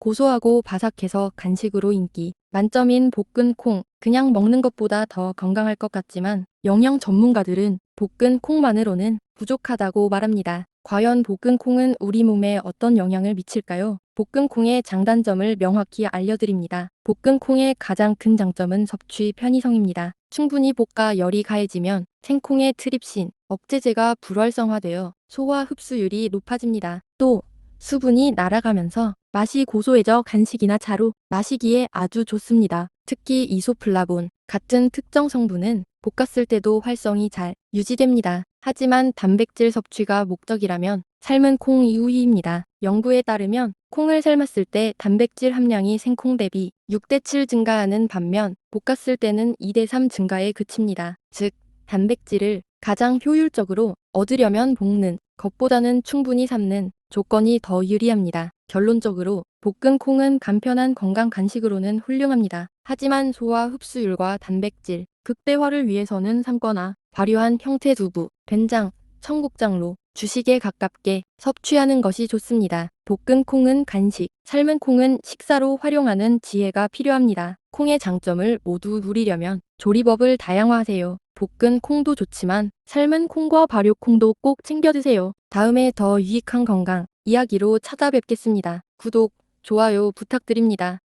고소하고 바삭해서 간식으로 인기 만점인 볶은 콩. 그냥 먹는 것보다 더 건강할 것 같지만 영양 전문가들은 볶은 콩만으로는 부족하다고 말합니다. 과연 볶은 콩은 우리 몸에 어떤 영향을 미칠까요? 볶은 콩의 장단점을 명확히 알려드립니다. 볶은 콩의 가장 큰 장점은 섭취 편의성입니다. 충분히 볶아 열이 가해지면 생콩의 트립신, 억제제가 불활성화되어 소화 흡수율이 높아집니다. 또 수분이 날아가면서 맛이 고소해져 간식이나 차로 마시기에 아주 좋습니다. 특히 이소플라본 같은 특정 성분은 볶았을 때도 활성이 잘 유지됩니다. 하지만 단백질 섭취가 목적이라면 삶은 콩 이후입니다. 연구에 따르면 콩을 삶았을 때 단백질 함량이 생콩 대비 6대 7 증가하는 반면 볶았을 때는 2대 3 증가에 그칩니다. 즉, 단백질을 가장 효율적으로 얻으려면 볶는 것보다는 충분히 삶는 조건이 더 유리합니다. 결론적으로 볶은 콩은 간편한 건강 간식으로는 훌륭합니다. 하지만 소화 흡수율과 단백질 극대화를 위해서는 삶거나 발효한 형태 두부, 된장, 청국장로 주식에 가깝게 섭취하는 것이 좋습니다. 볶은 콩은 간식, 삶은 콩은 식사로 활용하는 지혜가 필요합니다. 콩의 장점을 모두 누리려면 조리법을 다양화하세요. 볶은 콩도 좋지만 삶은 콩과 발효 콩도 꼭 챙겨 드세요. 다음에 더 유익한 건강 이야기로 찾아뵙겠습니다. 구독, 좋아요 부탁드립니다.